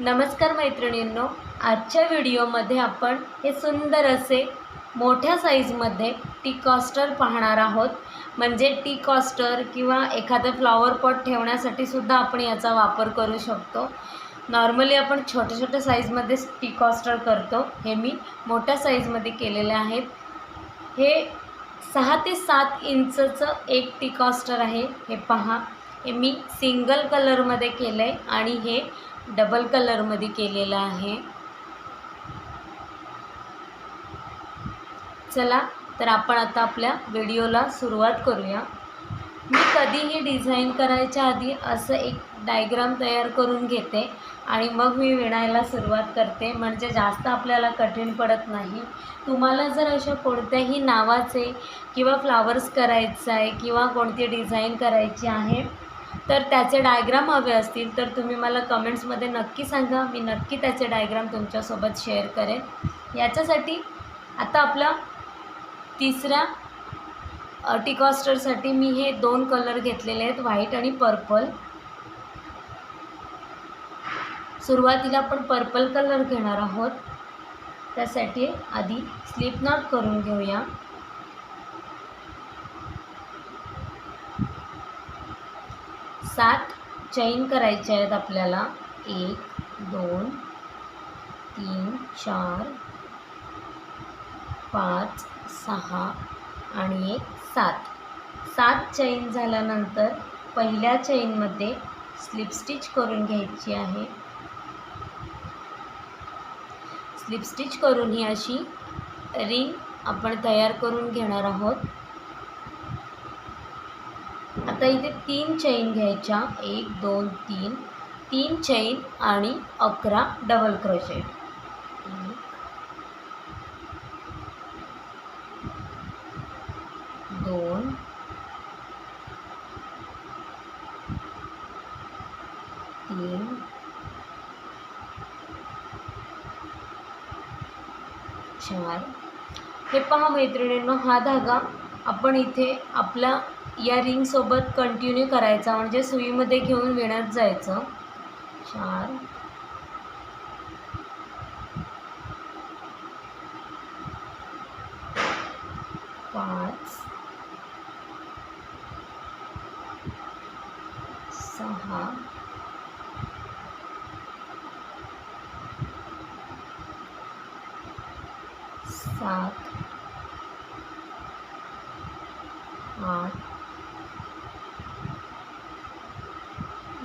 नमस्कार मैत्रिणींनो आजच्या व्हिडिओमध्ये आपण हे सुंदर असे मोठ्या साईजमध्ये टी कॉस्टर पाहणार आहोत. म्हणजे टी कॉस्टर किंवा एखादं फ्लॉवर पॉट ठेवण्यासाठी सुद्धा आपण याचा वापर करू शकतो. नॉर्मली आपण छोट्या छोट्या साईजमध्ये टी कॉस्टर करतो. हे मी मोठ्या साईजमध्ये केलेले आहेत. हे सहा ते सात इंचचं एक टी कॉस्टर आहे. हे पहा. हे मी सिंगल कलरमध्ये केलं आहे आणि हे डबल कलरमध्ये केलेलं आहे. चला तर आपण आता आपल्या व्हिडिओला सुरुवात करूया. मी कधीही डिझाईन करायच्या आधी असं एक डायग्राम तयार करून घेते आणि मग मी विणायला सुरुवात करते. म्हणजे जास्त आपल्याला कठीण पडत नाही. तुम्हाला जर अशा कोणत्याही नावाचे किंवा फ्लावर्स करायचं आहे किंवा कोणती डिझाईन करायची आहे तर त्याचे डायग्राम हवे असतील तर तुम्ही मला कमेंट्समध्ये नक्की सांगा. मी नक्की त्याचे डायग्राम तुमच्यासोबत शेअर करेन. याच्यासाठी आता आपला तिसऱ्या टिकॉस्टरसाठी मी हे दोन कलर घेतलेले आहेत व्हाईट आणि पर्पल सुरुवातीला आपण पर्पल कलर घेणार आहोत. त्यासाठी आधी स्लिप नॉट करून घेऊया. सात चैन करायचे आहेत आपल्याला. एक दोन तीन चार पाच सहा आणि एक सात. सात चैन झाल्यानंतर पहिल्या चैनमध्ये स्लिप स्टिच करून घ्यायची आहे. स्लिप स्टिच करून ही अशी रिंग आपण तयार करून घेणार आहोत. आता इथे तीन चैन घ्यायच्या. एक दोन तीन. तीन चैन आणि अकरा डबल क्रोशेट दोन. तीन. चार. हे पहा मैत्रिणींनो हा धागा आपण इथे आपला या रिंगसोबत कंटिन्यू करायचा. म्हणजे सुईमध्ये घेऊन विणत जायचं. चार पाच सहा सात आठ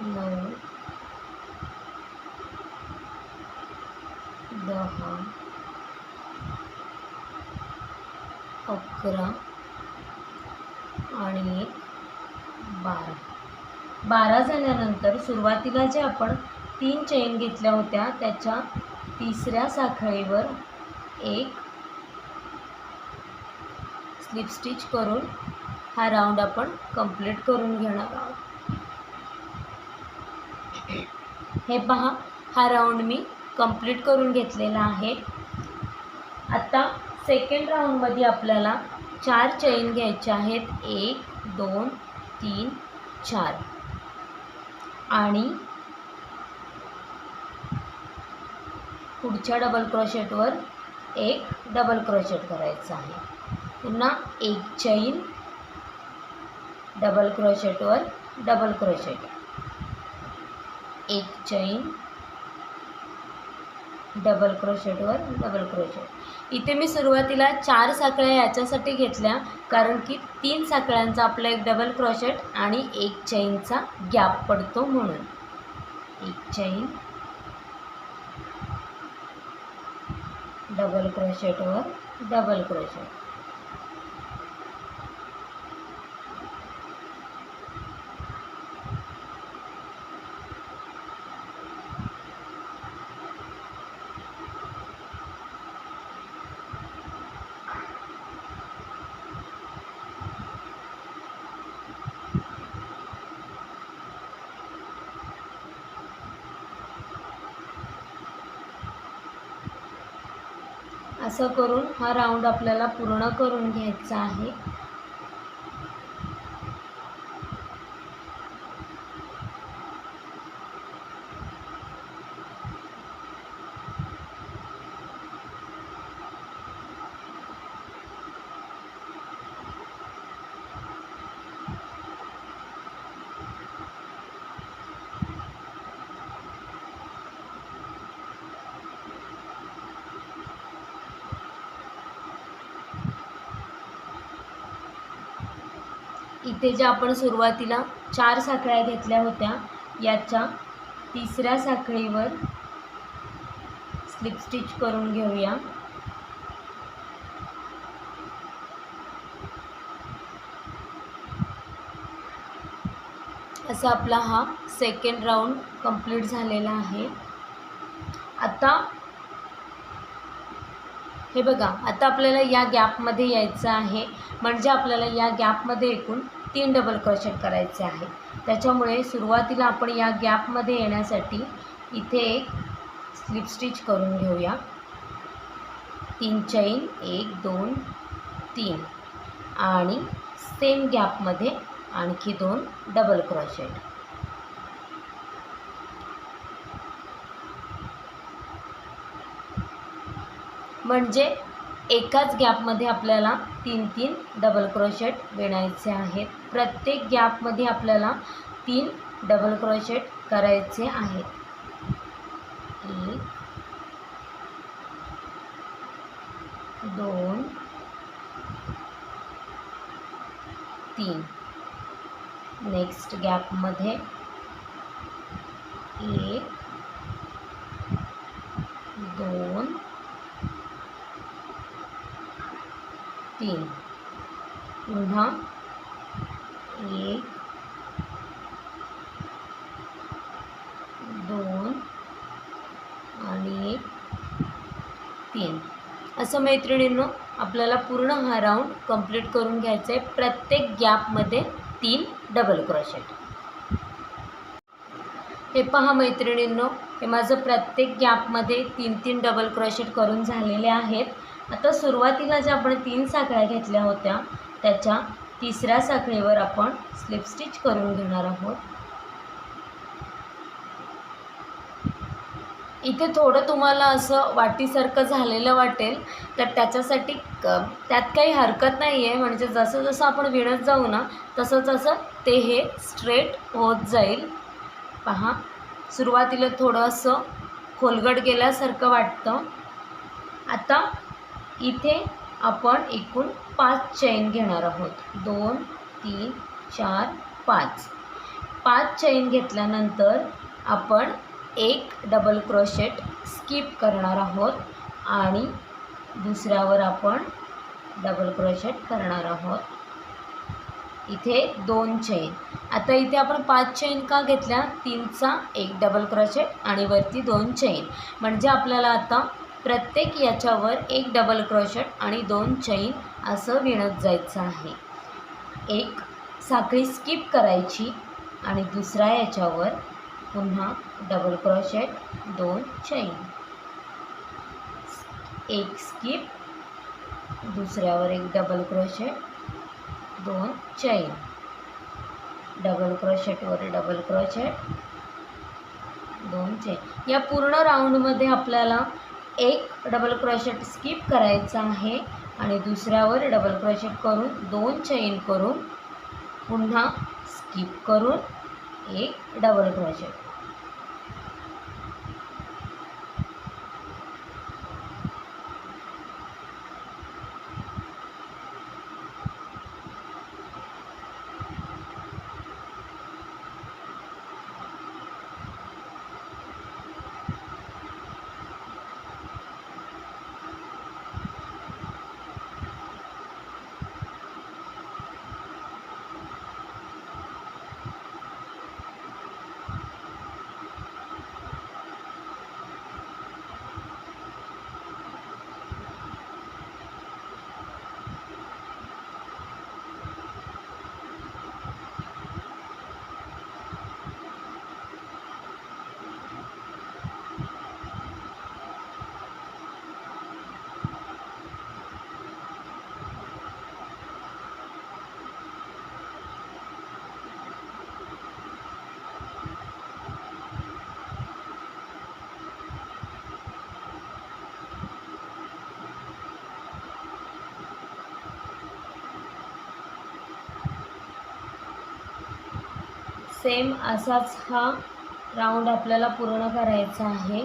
नऊ दहा अकरा आणि एक बारा. बारा झाल्यानंतर सुरुवातीला जे आपण तीन चैन घेतल्या होत्या त्याच्या तिसऱ्या साखळीवर एक स्लिप स्टिच करून हा राऊंड आपण कंप्लीट करून घेणार आहोत. हे पहा हा राऊंड मी कंप्लीट करून घेतलेला आहे. आता सेकंड राऊंडमध्ये आपल्याला चार चैन घ्यायच्या आहेत. एक दोन तीन चार. आणि पुढच्या डबल क्रोशेटवर एक डबल क्रोशेट करायचं आहे. पुन्हा एक चैन डबल क्रोशेटवर डबल क्रोशेट एक चैन डबल क्रोशेटवर डबल क्रोशेट. इथे मी सुरुवातीला चार साखळ्या याच्यासाठी घेतल्या कारण की तीन साखळ्यांचा आपला एक डबल क्रोशेट आणि एक चैनचा गॅप पडतो म्हणून. एक चैन. डबल क्रोशेटवर डबल क्रोशेट. असं करून हा राऊंड आपल्याला पूर्ण करून घ्यायचा आहे. इथे ज्या आपण सुरुवातीला चार साखळ्या घेतल्या होत्या याच्या तिसऱ्या साखळीवर स्लिप स्टिच करून घेऊया. असा आपला हा सेकंड राऊंड कंप्लीट झालेला आहे. आता हे बघा आता आपल्याला या गॅपमध्ये यायचं आहे. म्हणजे आपल्याला या गॅपमध्ये एकूण तीन डबल क्रोशेट करायचे आहे. त्याच्यामुळे सुरुवातीला आपण या गॅपमध्ये येण्यासाठी इथे एक स्लिप स्टिच करून घेऊया. तीन चैन एक दोन तीन. आणि सेम गॅपमध्ये आणखी दोन डबल क्रोशेट म्हणजे एकाच गॅपमध्ये आपल्याला तीन तीन डबल क्रोशेट विणायचे आहेत. प्रत्येक गॅपमध्ये आपल्याला तीन डबल क्रोशेट करायचे आहेत. एक दोन तीन. नेक्स्ट गॅपमध्ये एक दोन तीन। पुन्हा एक दोन आणि एक तीन। असं मैत्रिणींनो आपल्याला पूर्ण हा राऊंड कंप्लीट करून घ्यायचा आहे प्रत्येक गॅपमध्ये तीन डबल क्रोशेट हे पहा मैत्रिणींनो हे माझं प्रत्येक गॅपमध्ये तीन तीन डबल क्रोशेट करून झालेले आहेत। आता सुरुवातीला ज्या आपण तीन साखळ्या घेतल्या होत्या त्याच्या तिसऱ्या साखळीवर आपण स्लिप स्टिच करून घेणार आहोत. इथे थोडं तुम्हाला असं वाटीसारखं झालेलं वाटेल तर त्याच्यासाठी क त्यात काही हरकत नाही आहे म्हणजे जसं जसं आपण विणत जाऊ ना तसं तसं ते हे स्ट्रेट होत जाईल. पहा सुरुवातीला थोडं असं खोलगट गेल्यासारखं वाटतं. आता इथे आपण एकूण पाच चैन घेणार आहोत. दोन तीन चार पाच. पाच चैन घेतल्यानंतर आपण एक डबल क्रोशेट स्किप करणार आहोत आणि दुसऱ्यावर आपण डबल क्रोशेट करणार आहोत. इथे दोन चैन आता इथे आपण पाच चैन का घेतल्या? तीनचा एक डबल क्रोशेट आणि वरती दोन चैन म्हणजे आपल्याला आता प्रत्येक याच्यावर एक डबल क्रोशेट आणि दोन चैन असं विणत जायचं आहे. एक साखळी स्किप करायची आणि दुसऱ्या याच्यावर पुन्हा डबल क्रोशेट दोन चैन एक स्किप दुसऱ्यावर एक डबल क्रोशेट दोन चैन डबल क्रोशेटवर डबल क्रोशेट दोन चैन या पूर्ण राऊंडमध्ये आपल्याला एक डबल क्रोशेट स्किप करायचं आहे. आणि दुसऱ्यावर डबल क्रोशेट करून दोन चैन करून पुन्हा स्किप करून एक डबल क्रोशेट सेम असाच हा राऊंड आपल्याला पूर्ण करायचा आहे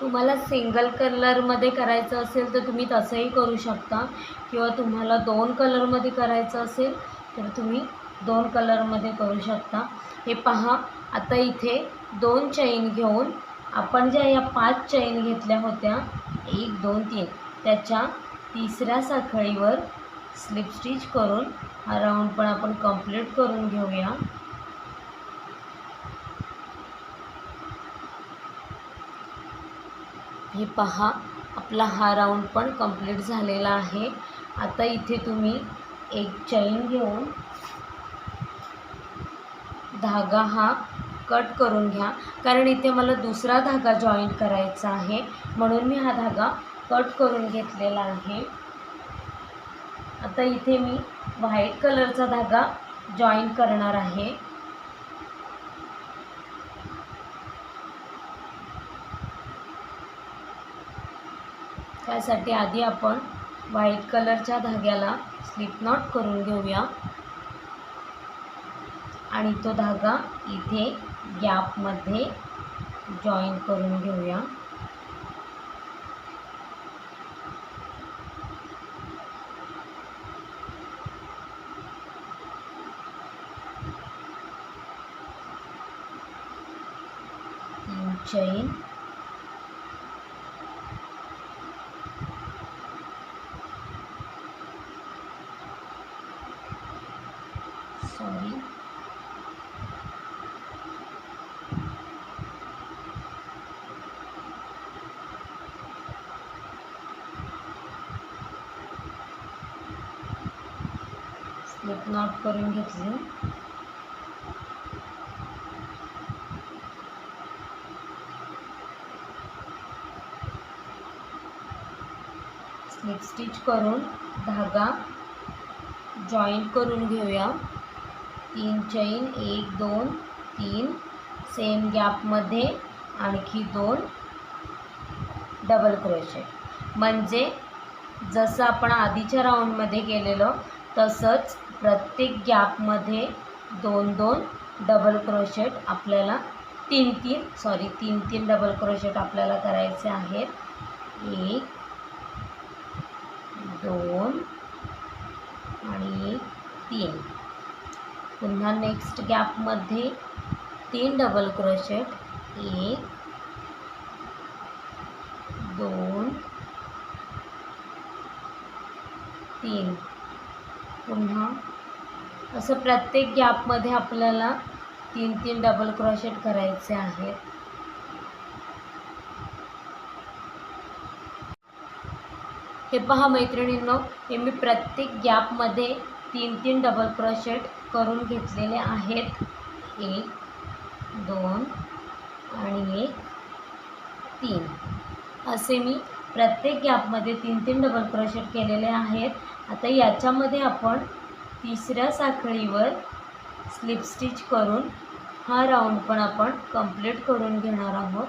तुम्हाला सिंगल कलरमध्ये करायचं असेल तर तुम्ही तसंही करू शकता. किंवा तुम्हाला दोन कलरमध्ये करायचं असेल तर तुम्ही दोन कलरमध्ये करू शकता. हे पहा आता इथे दोन चैन घेऊन आपण ज्या या पाच चैन घेतल्या होत्या एक दोन तीन त्याच्या तिसऱ्या साखळीवर स्लिप स्टिच करून हा राऊंड पण आपण कंप्लीट करून घेऊया. हे पहा आपला हा राऊंड पण कंप्लीट झालेला आहे. आता इथे तुम्ही एक चैन घेऊन धागा हा कट करून घ्या. कारण इथे मला दुसरा धागा जॉईंट करायचा आहे. म्हणून मी हा धागा कट करून घेतलेला आहे. आता इथे मी व्हाईट कलरचा धागा जॉईन करणार आहे. त्यासाठी आधी आपण व्हाईट कलरच्या धाग्याला स्लिप नॉट करून घेऊया. आणि तो धागा इथे गॅपमध्ये जॉईन करून घेऊया तीन चैन सॉरी स्लिप नॉट करून घेतली. स्लिप स्टिच करून धागा जॉईंट करून घेऊया. तीन चैन एक दोन तीन. सेम गॅपमध्ये आणखी दोन. डबल क्रोशेट म्हणजे जसं आपण आधीच्या राऊंडमध्ये केलेलं तसंच प्रत्येक गॅपमध्ये दोन दोन डबल क्रोशेट आपल्याला तीन तीन सॉरी तीन तीन डबल क्रोशेट आपल्याला करायचे आहेत. एक दोन आणि एक तीन. पुन्हा नेक्स्ट गॅपमध्ये तीन डबल क्रोशेट एक दोन तीन. पुन्हा असं प्रत्येक गॅपमध्ये आपल्याला तीन तीन डबल क्रोशेट करायचे आहेत हे पहा मैत्रिणींनो हे मी प्रत्येक गॅपमध्ये तीन तीन डबल क्रोशेट करून घेतलेले आहेत. एक दोन आणि एक तीन. असे मी प्रत्येक गॅपमध्ये तीन तीन डबल क्रोशेट केलेले आहेत. आता याच्यामध्ये आपण तिसऱ्या साखळीवर स्लिप स्टिच करून हा राऊंड पण आपण कंप्लीट करून घेणार आहोत.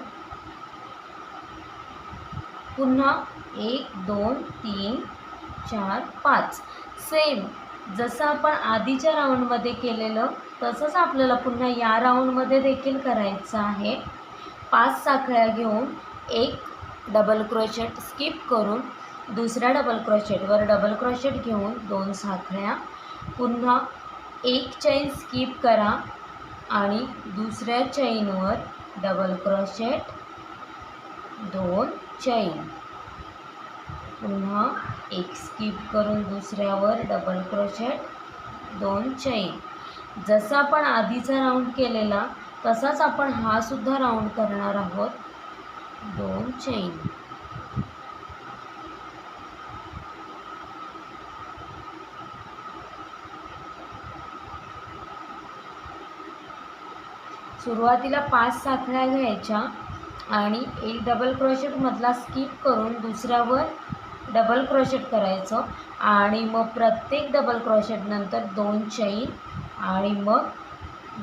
पुन्हा एक दोन तीन चार पाच. सेम जसं आपण आधीच्या राऊंडमध्ये केलेलं तसंच आपल्याला पुन्हा या राऊंडमध्ये देखील करायचं आहे. पाच साखळ्या घेऊन एक डबल क्रोशेट स्किप करून दुसऱ्या डबल क्रोशेटवर डबल क्रोशेट घेऊन दोन साखळ्या पुन्हा एक चैन स्किप करा आणि दुसऱ्या चैनवर डबल क्रोशेट दोन चैन पुन्हा एक स्किप करून दुसऱ्यावर डबल क्रोशेट दोन चैन जसा आपण आधीचा राऊंड केलेला तसाच आपण हा सुद्धा राऊंड करणार आहोत. दोन चैन सुरुवातीला पाच साखळ्या घ्यायच्या आणि एक डबल क्रोशेटमधला स्किप करून दुसऱ्यावर डबल क्रोशेट करायचं. आणि मग प्रत्येक डबल क्रोशेटनंतर दोन चैन आणि मग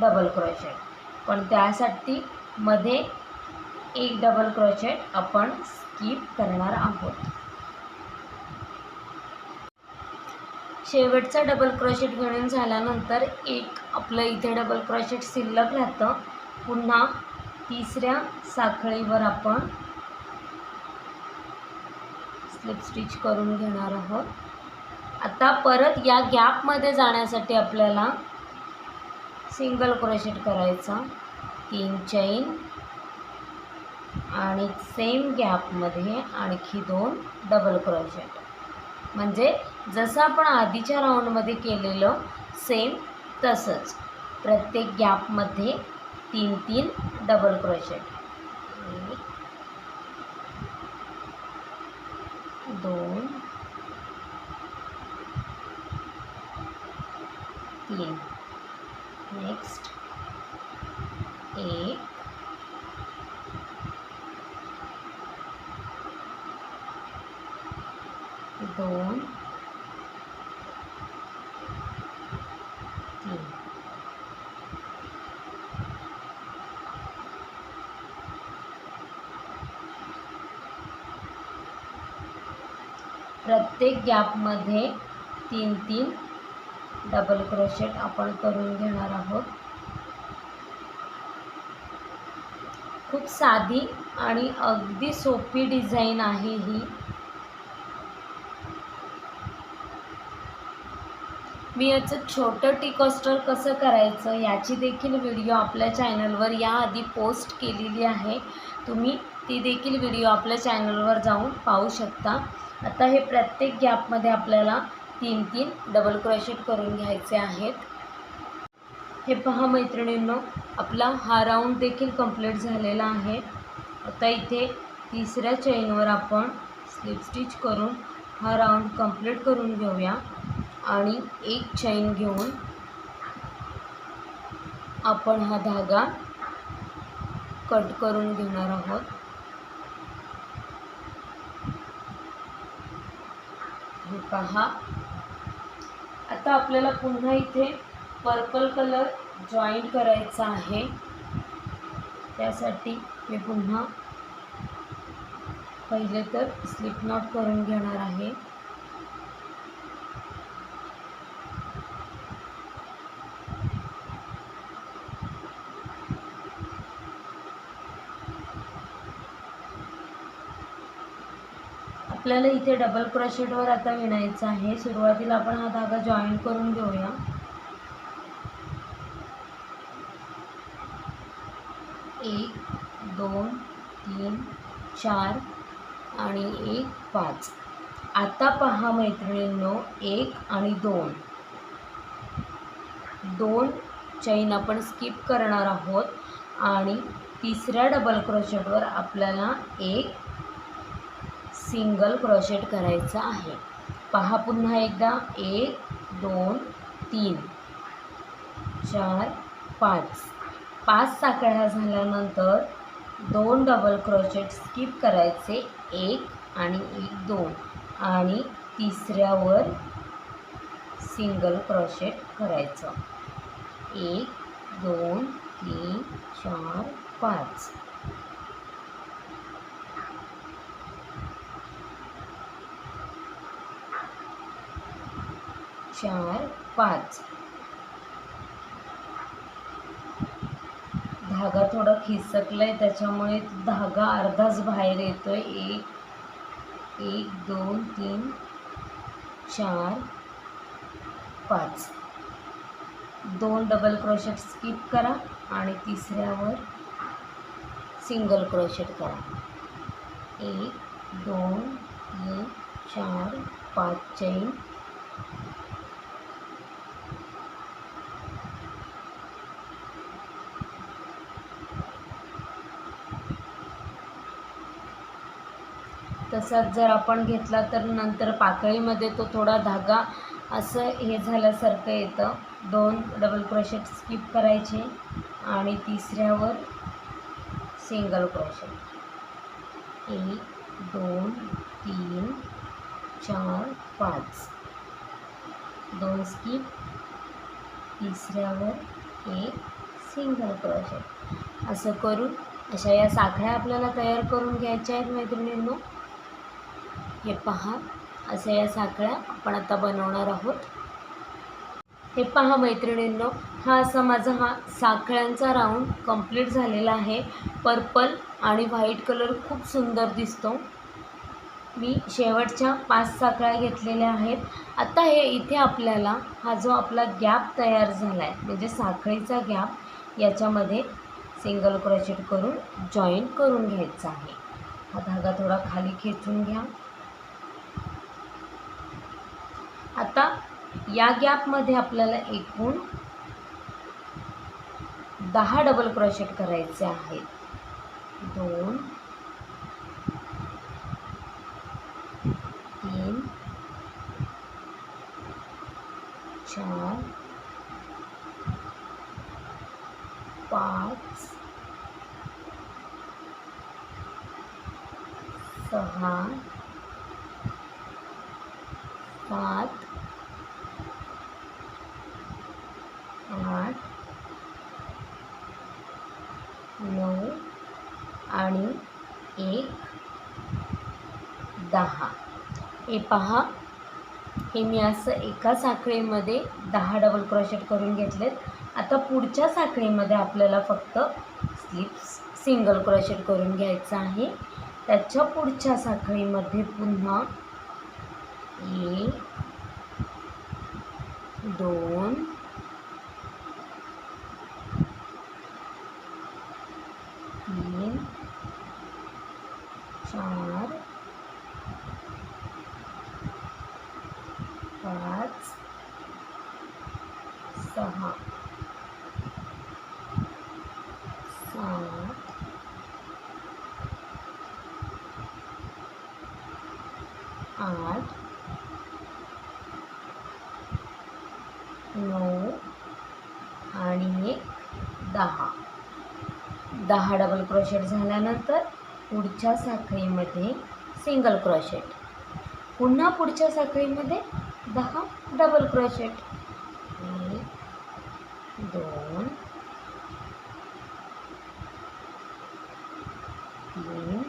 डबल क्रोशेट पण त्यासाठी मध्ये एक डबल क्रोशेट आपण स्किप करणार आहोत. शेवटचा डबल क्रोशेट घडून झाल्यानंतर एक आपलं इथे डबल क्रोशेट शिल्लक राहतं. पुन्हा तिसऱ्या साखळीवर आपण स्लिप स्टिच करून घेणार आहोत. आता परत या गॅपमध्ये जाण्यासाठी आपल्याला सिंगल क्रोशेट करायचा. तीन चैन आणि सेम गॅपमध्ये आणखी दोन डबल क्रोशेट म्हणजे जसं आपण आधीच्या राऊंडमध्ये केलेलं सेम तसंच. प्रत्येक गॅपमध्ये तीन तीन डबल क्रोशेट. एक दोन तीन. नेक्स्ट एक दोन तीन प्रत्येक गॅपमध्ये तीन तीन डबल क्रोशेट आपण करून घेणार आहोत. खूप साधी आणि अगदी सोपी डिझाईन आहे ही. मी याचं छोटं टिकॉस्टर कसं करायचं याची देखील व्हिडिओ आपल्या चॅनलवर याआधी पोस्ट केलेली आहे. तुम्ही ती देखील व्हिडिओ आपल्या चॅनलवर जाऊन पाहू शकता. आता हे प्रत्येक गॅपमध्ये आपल्याला तीन तीन डबल क्रोशेट करून घ्यायचे आहेत. हे पहा मैत्रिणींनो आपला हा राऊंड देखील कंप्लीट झालेला आहे. आता इथे तिसऱ्या चैनवर आपण स्लिप स्टिच करून हा राऊंड कंप्लीट करून घेऊया. आणि एक चैन घेऊन आपण हा धागा कट करून घेणार आहोत. हे पहा. आता आपल्याला पुन्हा इथे पर्पल कलर जॉईंट करायचा आहे. त्यासाठी मी पुन्हा पहिले तर स्लिप नॉट करून घेणार आहे. आपल्याला इथे डबल क्रोशेटवर आता विणायचं आहे. सुरुवातीला आपण हा धागा जॉईन करून घेऊया. एक दोन तीन चार आणि एक पाच. आता पहा मैत्रिणींनो एक आणि दोन. दोन चैन आपण स्किप करणार आहोत आणि तिसऱ्या डबल क्रोशेटवर आपल्याला एक सिंगल क्रोशेट करायचं आहे. पहा पुन्हा एकदा. एक दोन तीन. चार पाच. पाच साकळ्या झाल्यानंतर दोन डबल क्रोशेट स्किप करायचे. एक आणि एक दोन. आणि तिसऱ्यावर सिंगल क्रोशेट करायचं. एक दोन तीन चार पाच. चार पाच. धागा थोडा खिसकला आहे त्याच्यामुळे धागा अर्धाच बाहेर येतो आहे एक एक दोन तीन चार पाच. दोन डबल क्रोशेट स्किप करा आणि तिसऱ्यावर सिंगल क्रोशेट करा. एक दोन तीन चार पाच. चैन तसाच जर आपण घेतला तर नंतर पाकळीमध्ये तो थोडा धागा असं हे झाल्यासारखं येतं. दोन डबल क्रोशेट स्किप करायचे आणि तिसऱ्यावर सिंगल क्रोशेट एक दोन तीन चार पाच. दोन स्किप तिसऱ्यावर एक सिंगल क्रोशेट असं करून अशा या साखळ्या आपल्याला तयार करून घ्यायच्या आहेत मैत्रिणींनो. हे पहा अशा या साखळ्या आपण आता बनवणार आहोत. हे पहा मैत्रिणींनो हा असा माझा हा साखळ्यांचा राऊंड कंप्लीट झालेला आहे. पर्पल आणि व्हाईट कलर खूप सुंदर दिसतो. मी शेवटच्या पाच साखळ्या घेतलेल्या आहेत. आता हे इथे आपल्याला हा जो आपला गॅप तयार झाला आहे म्हणजे साखळीचा गॅप याच्यामध्ये सिंगल क्रोशेट करून जॉईन करून घ्यायचा आहे. हा धागा थोडा खाली खेचून घ्या. आता या गॅपमध्ये आपल्याला एकूण दहा डबल क्रोशेट करायचे आहेत. दोन तीन चार पाच सहा सात आठ नऊ आणि एक दहा हे पहा. हे मी असं एका साखळीमध्ये दहा डबल क्रोशेट करून घेतलेत. आता पुढच्या साखळीमध्ये आपल्याला फक्त स्लिप्स सिंगल क्रोशेट करून घ्यायचं आहे. त्याच्या पुढच्या साखळीमध्ये पुन्हा एक दोन तीन चार पाच सहा सात आठ नऊ आणि एक दहा दहा डबल क्रोशेट झाल्यानंतर पुढच्या साखळीमध्ये सिंगल क्रोशेट पुन्हा पुढच्या साखळीमध्ये दहा डबल क्रोशेट एक दोन तीन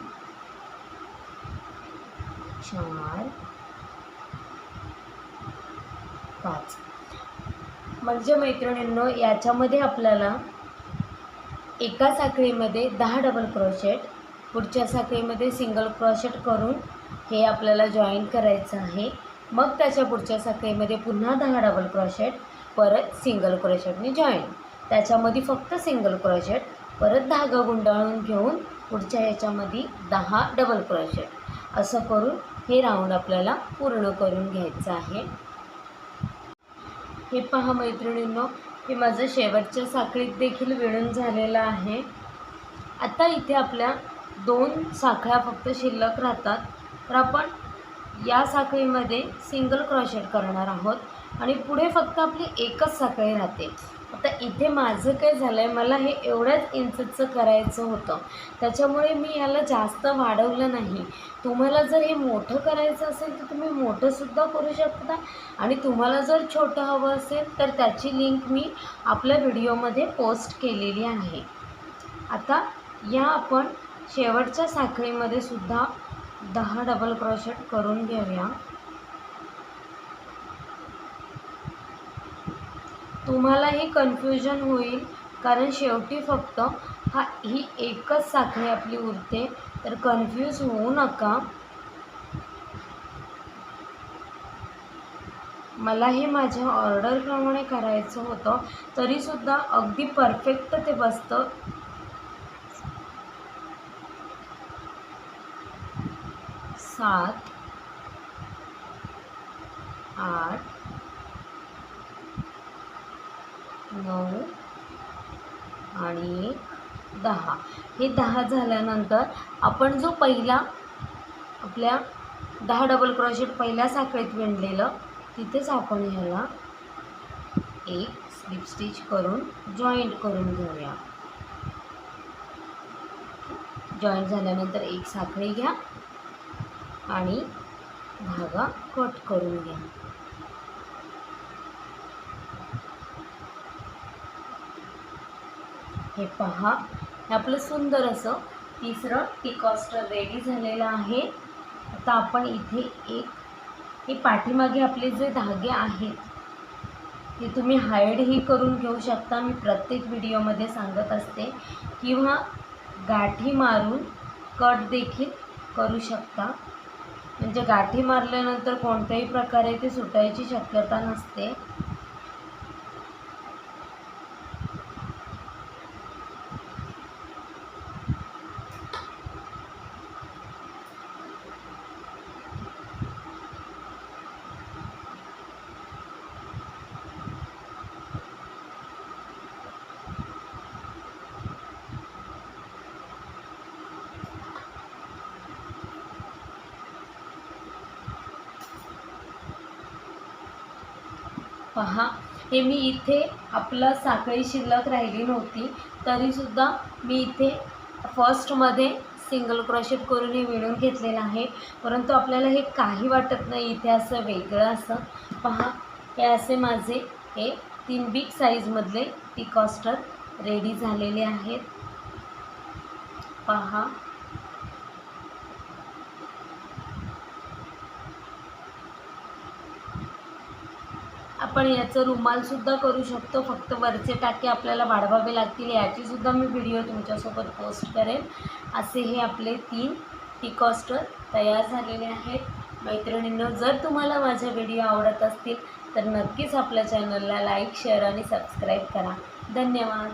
चार पाच. म्हणजे मैत्रिणींनो याच्यामध्ये आपल्याला एका साखळीमध्ये दहा डबल क्रोशेट पुढच्या साखळीमध्ये सिंगल क्रोशेट करून हे आपल्याला जॉईन करायचं आहे. मग त्याच्या पुढच्या साखळीमध्ये पुन्हा दहा डबल क्रोशेट परत सिंगल क्रोशेटने जॉईन त्याच्यामध्ये फक्त सिंगल क्रोशेट परत धागा गुंडाळून घेऊन पुढच्या ह्याच्यामध्ये दहा डबल क्रोशेट असं करून हे राऊंड आपल्याला पूर्ण करून घ्यायचं आहे. हे पहा मैत्रिणींनो हे माझं शेवटच्या साखळीत देखील विणून झालेलं आहे. आता इथे आपल्या दोन साखळ्या फक्त शिल्लक राहतात. तर आपण या साखळीमध्ये सिंगल क्रॉशेट करणार आहोत. आणि पुढे फक्त आपली एकच साखळी राहते. आता इथे माझं काय झालं आहे मला हे एवढ्याच इंचचं करायचं होतं. त्याच्यामुळे मी याला जास्त वाढवलं नाही. तुम्हाला जर हे मोठं करायचं असेल तर तुम्ही मोठंसुद्धा करू शकता. आणि तुम्हाला जर छोटं हवं असेल तर त्याची लिंक मी आपल्या व्हिडिओमध्ये पोस्ट केलेली आहे. आता या आपण शेवटच्या साखळीमध्ये सुद्धा दहा डबल क्रोशेट करून घेऊया. तुम्हालाही कन्फ्युजन होईल कारण शेवटी फक्त हा ही एकच साखळी आपली उरते तर कन्फ्यूज होऊ नका. मला हे माझ्या ऑर्डरप्रमाणे करायचं होतं तरीसुद्धा अगदी परफेक्ट ते बसतं. सात आठ नऊ आणि एक दहा. हे दहा झाल्यानंतर आपण जो पहिला आपल्या दहा डबल क्रॉशेट पहिल्या साखळीत विणलेलं तिथेच आपण ह्याला एक स्लिप स्टिच करून जॉईंट करून घेऊया. जॉईंट झाल्यानंतर एक साखळी घ्या. आणि धागा कट करून घ्या. हे पहा हे आपलं सुंदर असं तिसरं टिकॉस्टर रेडी झालेलं आहे. आता आपण इथे एक हे पाठीमागे आपले जे धागे आहेत ते तुम्ही हाईडही करून घेऊ शकता. मी प्रत्येक व्हिडिओमध्ये सांगत असते किंवा गाठी मारून कट देखील करू शकता. म्हणजे गाठी मारल्यानंतर कोणत्याही प्रकारे ती सुटायची शक्यता नसते पहा हे मी इथे आपलं साखळी शिल्लक राहिली नव्हती. तरीसुद्धा मी इथे फर्स्टमध्ये सिंगल क्रॉशेट करून हे विणून घेतलेलं आहे. परंतु आपल्याला हे काही वाटत नाही. इथे असं वेगळं असं. पहा हे असे माझे हे तीन बिग साईजमधले टी कॉस्टर रेडी झालेले आहेत. पहा. आपण याचं रुमालसुद्धा करू शकतो. फक्त वरचे टाके आपल्याला वाढवावे लागतील. याचीसुद्धा मी व्हिडिओ तुमच्यासोबत पोस्ट करेन. असे हे आपले तीन टिकॉस्टर तयार झालेले आहेत. मैत्रिणींनो जर तुम्हाला माझे व्हिडिओ आवडत असतील तर नक्कीच आपल्या चॅनलला लाईक शेअर आणि सबस्क्राईब करा. धन्यवाद.